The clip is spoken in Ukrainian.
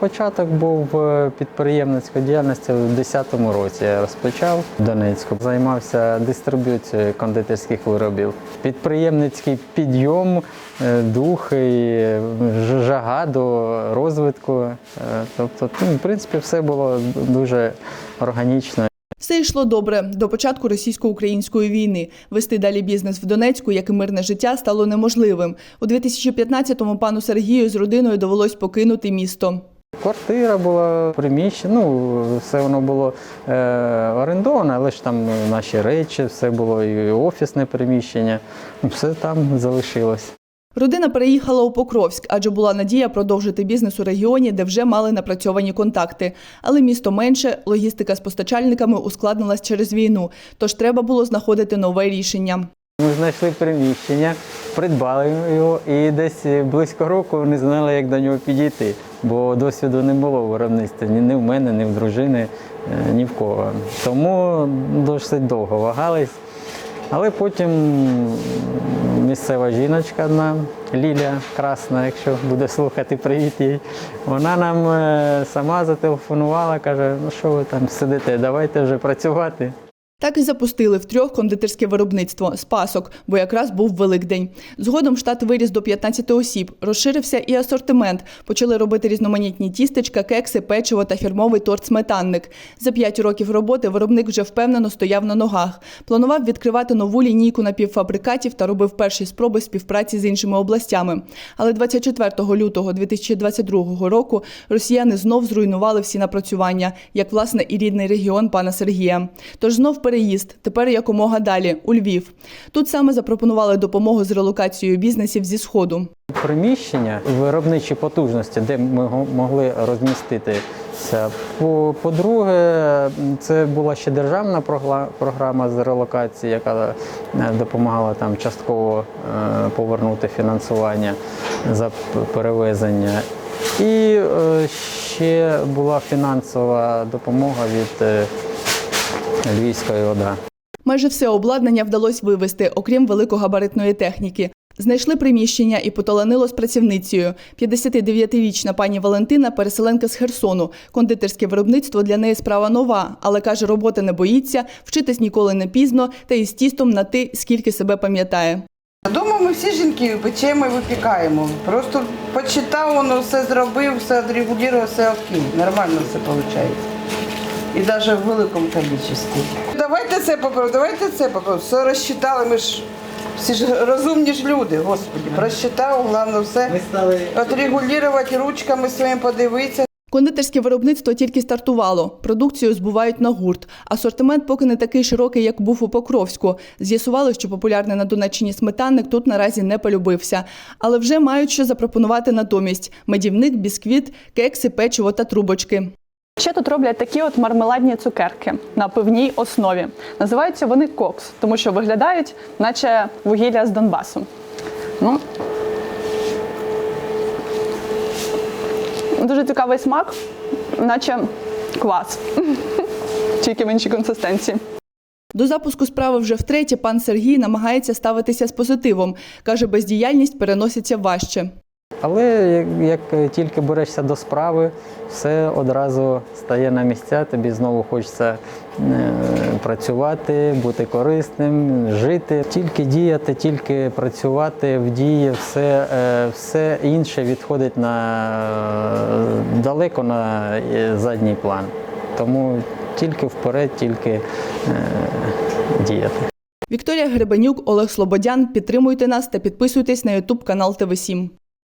Початок був е, підприємницької діяльності в 2010 році. Я розпочав в Донецьку, займався дистриб'юцією кондитерських виробів. Підприємницький підйом, е, дух і е, жага до розвитку. Тобто, ну, в принципі, все було дуже органічно. Все йшло добре до початку російсько-української війни. Вести далі бізнес в Донецьку, як і мирне життя, стало неможливим. У 2015-му пану Сергію з родиною довелось покинути місто. Квартира була, приміщення, ну все воно було е, орендоване, але ж там наші речі, все було і офісне приміщення, все там залишилось. Родина переїхала у Покровськ, адже була надія продовжити бізнес у регіоні, де вже мали напрацьовані контакти. Але місто менше, логістика з постачальниками ускладнилась через війну, тож треба було знаходити нове рішення. Ми знайшли приміщення, придбали його і десь близько року не знали, як до нього підійти, бо досвіду не було в виробництві ні в мене, ні в дружини, е, ні в кого. Тому досить довго вагались. Але потім місцева жіночка одна, Лілія Красна, якщо буде слухати, привіт їй. Вона нам е, сама зателефонувала, каже, ну що ви там сидите, давайте вже працювати. Так і запустили втрьох кондитерське виробництво Спасок, бо якраз був Великдень. Згодом штат виріс до 15 осіб, розширився і асортимент. Почали робити різноманітні тістечка, кекси, печиво та фірмовий торт сметанник. За п'ять років роботи виробник вже впевнено стояв на ногах. Планував відкривати нову лінійку напівфабрикатів та робив перші спроби співпраці з іншими областями. Але 24 лютого 2022 року росіяни знов зруйнували всі напрацювання, як власне і рідний регіон пана Сергія. Тож знов переїзд, тепер якомога далі, у Львів. Тут саме запропонували допомогу з релокацією бізнесів зі сходу. приміщення, виробничі потужності, де ми могли розміститися. По- По-друге, це була ще державна програма з релокації, яка е, допомагала там частково е, повернути фінансування за перевезення. І е, ще була фінансова допомога від Львівської ОДА. Майже все обладнання вдалося вивезти, окрім великогабаритної техніки. Знайшли приміщення і поталанило з працівницею. 59-річна пані Валентина, переселенка з Херсону. Кондитерське виробництво для неї справа нова, але каже, роботи не боїться, вчитись ніколи не пізно, та із тістом на ти, скільки себе пам'ятає. Дома ми всі жінки печемо і випікаємо. Просто почитав, воно все зробив, все відрегулював, все окей. Нормально все виходить. І навіть в великому кількості. Давайте це попробуємо, давайте це попробуємо. Все розчитали, ми ж всі ж розумні ж люди, господи. Просчитав, головне все. Отрегулювати ручками своїми подивитися. Кондитерське виробництво тільки стартувало. Продукцію збувають на гурт. Асортимент поки не такий широкий, як був у Покровську. З'ясували, що популярний на Донеччині сметанник тут наразі не полюбився. Але вже мають що запропонувати натомість: медівник, бісквіт, кекси, печиво та трубочки. Ще тут роблять такі от мармеладні цукерки на пивній основі. Називаються вони кокс, тому що виглядають, наче вугілля з Донбасу. Ну, дуже цікавий смак, наче квас. Тільки в іншій консистенції. До запуску справи вже втретє пан Сергій намагається ставитися з позитивом. Каже, бездіяльність переноситься важче. Але як, як тільки берешся до справи, все одразу стає на місця, тобі знову хочеться е, працювати, бути корисним, жити. Тільки діяти, тільки працювати в дії, все, е, все інше відходить на е, далеко на е, задній план. Тому тільки вперед, тільки е, діяти. Вікторія Гребенюк, Олег Слободян. Підтримуйте нас та підписуйтесь на Ютуб канал ТВ 7